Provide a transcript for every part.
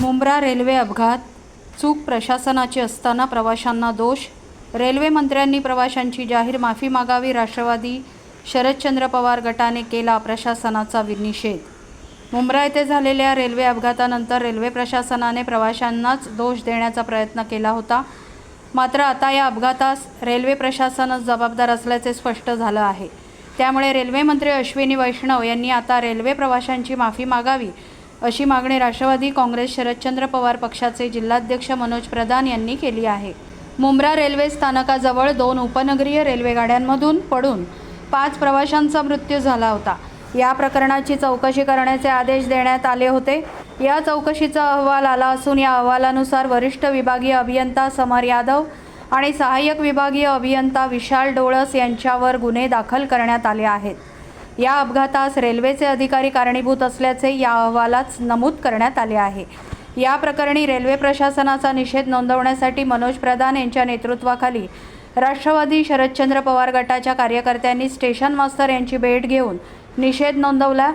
Mumbra railway अपघात चूक प्रशासनाची असताना प्रवाशांना दोष रेल्वे मंत्र्यांनी प्रवाशांची जाहीर माफी मागावी राष्ट्रवादी शरदचंद्र पवार गटाने केला प्रशासनाचा निषेध मुंब्रा येथे झालेल्या रेल्वे अपघातानंतर रेल्वे प्रशासनाने प्रवाशांनाच दोष देण्याचा प्रयत्न केला होता. मात्र आता या अपघातास रेल्वे प्रशासनच जबाबदार असल्याचे स्पष्ट झालं आहे. त्यामुळे रेल्वेमंत्री अश्विनी वैष्णव यांनी आता रेल्वे प्रवाशांची माफी मागावी अशी मागणी राष्ट्रवादी काँग्रेस शरदचंद्र पवार पक्षाचे जिल्हाध्यक्ष मनोज प्रधान यांनी केली आहे. मुंब्रा रेल्वे स्थानकाजवळ दोन उपनगरीय रेल्वेगाड्यांमधून पडून पाच प्रवाशांचा मृत्यू झाला होता. या प्रकरणाची चौकशी करण्याचे आदेश देण्यात आले होते. या चौकशीचा अहवाल आला असून या अहवालानुसार वरिष्ठ विभागीय अभियंता समर यादव आणि सहाय्यक विभागीय अभियंता विशाल डोळस यांच्यावर गुन्हे दाखल करण्यात आले आहेत. या अपघातास रेल्वेचे अधिकारी कारणीभूत असल्याचे या अहवालात नमूद करण्यात आले आहे. या प्रकरणी रेल्वे प्रशासनाचा निषेध नोंदवण्यासाठी मनोज प्रधान यांच्या नेतृत्वाखाली राष्ट्रवादी शरदचंद्र पवार गटाच्या कार्यकर्त्यांनी स्टेशन मास्तर यांची भेट घेऊन निषेध नोंदवला.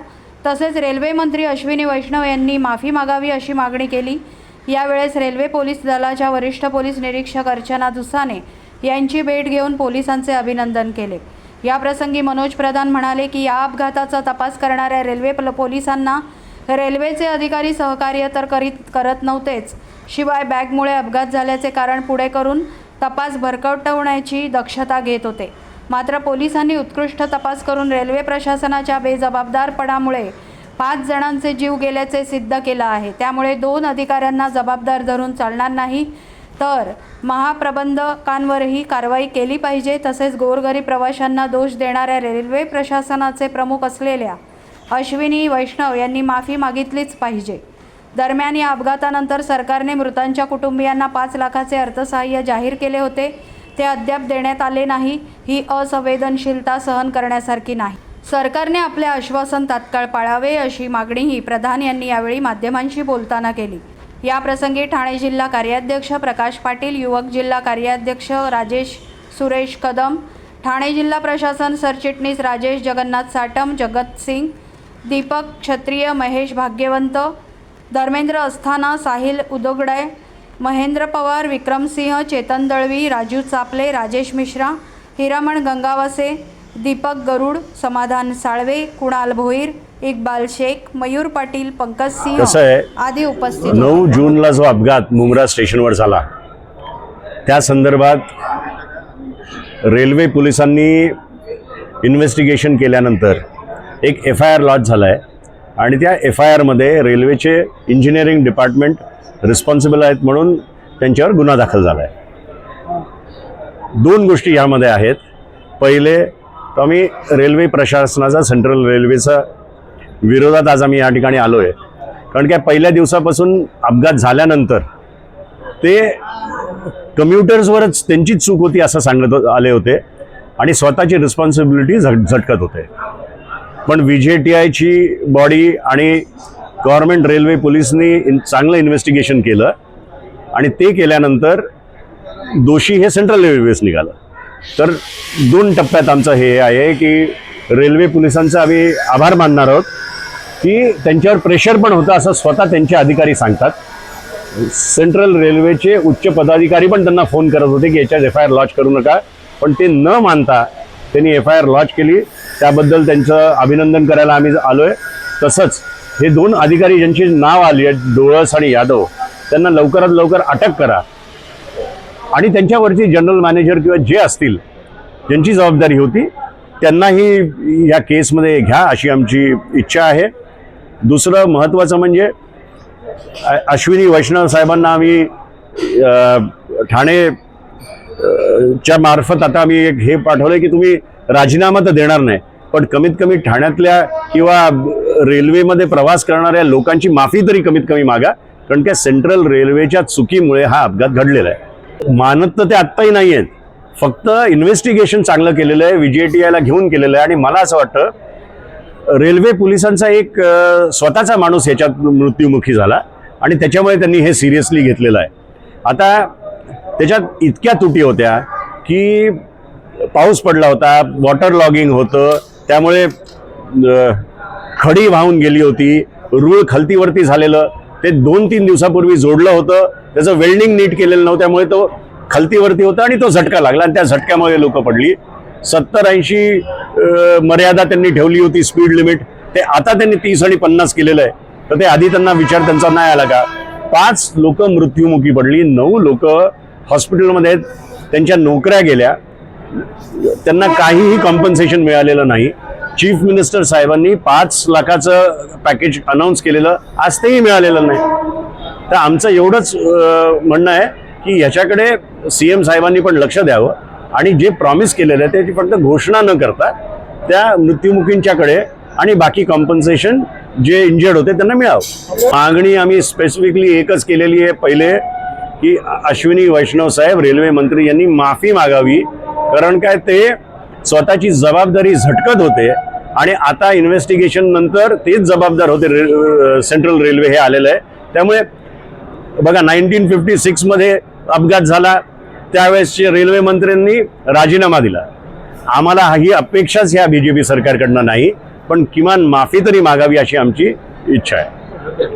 तसेच रेल्वे मंत्री अश्विनी वैष्णव यांनी माफी मागावी अशी मागणी केली. यावेळेस रेल्वे पोलीस दलाच्या वरिष्ठ पोलीस निरीक्षक अर्चना दुसाने यांची भेट घेऊन पोलिसांचे अभिनंदन केले. याप्रसंगी मनोज प्रधान म्हणाले की या अपघाताचा तपास करणाऱ्या रेल्वे पल- पोलिसांना रेल्वेचे अधिकारी सहकार्य तर करीत करत नव्हतेच. शिवाय बॅगमुळे अपघात झाल्याचे कारण पुढे करून तपास भरकटवण्याची दक्षता घेत होते. मात्र पोलिसांनी उत्कृष्ट तपास करून रेल्वे प्रशासनाच्या बेजबाबदारपणामुळे पाच जणांचे जीव गेल्याचे सिद्ध केलं आहे. त्यामुळे दोन अधिकाऱ्यांना जबाबदार धरून चालणार नाही. तर महाप्रबंधकांवरही कारवाई केली पाहिजे तसेच गोरगरीब प्रवाशांना दोष देणाऱ्या रेल्वे प्रशासनाचे प्रमुख असलेल्या अश्विनी वैष्णव यांनी माफी मागितलीच पाहिजे. दरम्यान या अपघातानंतर सरकारने मृतांच्या कुटुंबियांना पाच लाखाचे अर्थसहाय्य जाहीर केले होते. ते अद्याप देण्यात आले नाही. ही असंवेदनशीलता सहन करण्यासारखी नाही. सरकारने आपले आश्वासन तात्काळ पाळावे अशी मागणीही प्रधान यांनी यावेळी माध्यमांशी बोलताना केली. याप्रसंगी ठाणे जिल्हा कार्याध्यक्ष प्रकाश पाटील युवक जिल्हा कार्याध्यक्ष राजेश सुरेश कदम ठाणे जिल्हा प्रशासन सरचिटणीस राजेश जगन्नाथ साटम जगत सिंग दीपक क्षत्रिय महेश भाग्यवंत धर्मेंद्र अस्थाना साहिल उदोगडे महेंद्र पवार विक्रमसिंह चेतन दळवी राजू चापले राजेश मिश्रा हिरामण गंगावसे दीपक गरुड समाधान साळवे कुणाल भोईर इक्बाल शेख मयूर पाटील पंकज कसं सिंह आहे, आदी उपस्थित होते. नऊ जूनला जो अपघात मुंब्रा स्टेशनवर झाला त्या संदर्भात रेल्वे पोलिसांनी इन्व्हेस्टिगेशन केल्यानंतर एक एफ आय आर लॉन्च झाला आहे आणि त्या एफ आय आरमध्ये रेल्वेचे इंजिनिअरिंग डिपार्टमेंट रिस्पॉन्सिबल आहेत म्हणून त्यांच्यावर गुन्हा दाखल झाला आहे दोन गोष्टी यामध्ये आहेत. पहिले तर आम्ही रेल्वे प्रशासनाचा सेंट्रल रेल्वेचा विरोधात आज आम्ही या ठिकाणी आलो आहे कारण काय पहिल्या दिवसापासून अपघात झाल्यानंतर ते कम्प्युटर्सवरच त्यांचीच चूक होती असं सांगत आले होते आणि स्वतःची रिस्पॉन्सिबिलिटी झट झटकत होते. पण व्ही जे टी आयची बॉडी आणि गव्हर्नमेंट रेल्वे पोलिसनी इन चांगलं इन्व्हेस्टिगेशन केलं आणि ते केल्यानंतर दोषी हे सेंट्रल रेल्वेस निघालं. तर दोन टप्प्यात आमचं हे आहे की रेल्वे पोलिसांचा आम्ही आभार मानणार आहोत की त्यांच्यावर प्रेशर पण होतं असं स्वतः त्यांचे अधिकारी सांगतात. सेंट्रल रेल्वेचे उच्च पदाधिकारी पण त्यांना फोन करत होते की याच्यात एफ आय आर लॉन्च करू नका. पण ते न मानता त्यांनी एफ आय आर लॉन्च केली. त्याबद्दल त्यांचं अभिनंदन करायला आम्ही आलो आहे तसंच हे दोन अधिकारी ज्यांची नाव आली आहेत डोळस आणि यादव त्यांना लवकरात लवकर अटक करा. आणि त्यांच्यावरची जनरल मॅनेजर किंवा जे असतील ज्यांची जबाबदारी होती त्यांनाही या केसमध्ये घ्या अशी आमची इच्छा आहे. दुसरं महत्त्वाचं म्हणजे अश्विनी वैष्णव साहेबांना आम्ही ठाणे च्या मार्फत आता आम्ही एक हे पाठवलं की तुम्ही राजीनामा तर देणार नाही पण कमीत कमी ठाण्यातल्या किंवा रेल्वेमध्ये प्रवास करणाऱ्या लोकांची माफी तरी कमीत कमी मागा कारण त्या सेंट्रल रेल्वेच्या चुकीमुळे हा अपघात घडलेला आहे. मानत तर ते आत्ताही नाही आहेत फक्त इन्व्हेस्टिगेशन चांगलं केलेलं आहे व्ही आयला घेऊन केलेलं आहे आणि मला असं वाटतं रेल्वे पोलिसांचा एक स्वतःचा माणूस याच्यात मृत्युमुखी झाला आणि त्याच्यामुळे त्यांनी हे सिरियसली घेतलेलं आहे. आता त्याच्यात इतक्या तुटी होत्या की पाऊस पडला होता वॉटर लॉगिंग होतं त्यामुळे खडी वाहून गेली होती रूळ खलतीवरती झालेलं ते दोन तीन दिवसापूर्वी जोडलं होतं. त्याचं वेल्डिंग नीट केलेलं नव्हतं त्यामुळे तो खालतीवरती होता आणि तो झटका लागला. आणि त्या झटक्यामुळे लोक पडली. सत्तर ऐंशी मर्यादा त्यांनी ठेवली होती स्पीड लिमिट ते आता त्यांनी तीस आणि पन्नास केलेलं आहे. तर ते आधी त्यांना विचार त्यांचा नाही आला का? पाच लोक मृत्युमुखी पडली. नऊ लोक हॉस्पिटलमध्ये आहेत. त्यांच्या नोकऱ्या गेल्या. त्यांना काहीही कॉम्पन्सेशन मिळालेलं नाही. चीफ मिनिस्टर साहेबांनी पाच लाखाचं पॅकेज अनाऊन्स केलेलं आज तेही मिळालेलं नाही. तर आमचं एवढंच म्हणणं आहे की ह्याच्याकडे सी एम साहेबांनी पण लक्ष द्यावं आणि जे प्रॉमिस केलेलं आहे त्याची फक्त घोषणा न करता त्या मृत्युमुखींच्याकडे आणि बाकी कॉम्पन्सेशन जे इंजर्ड होते त्यांना मिळावं. मागणी आम्ही स्पेसिफिकली एकच केलेली आहे. पहिले की अश्विनी वैष्णव साहेब रेल्वे मंत्री यांनी माफी मागावी. कारण काय ते स्वतःची जबाबदारी झटकत होते आणि आता इन्व्हेस्टिगेशन नंतर तेच जबाबदार होते रे सेंट्रल रेल्वे हे आलेलं आहे. त्यामुळे बघा नाईन्टीन फिफ्टी सिक्समध्ये अपघात झाला. त्यावेळेसचे रेल्वे मंत्र्यांनी राजीनामा दिला. आम्हाला ही अपेक्षाच ह्या बी जे पी सरकारकडनं नाही पण किमान माफी तरी मागावी अशी आमची इच्छा आहे.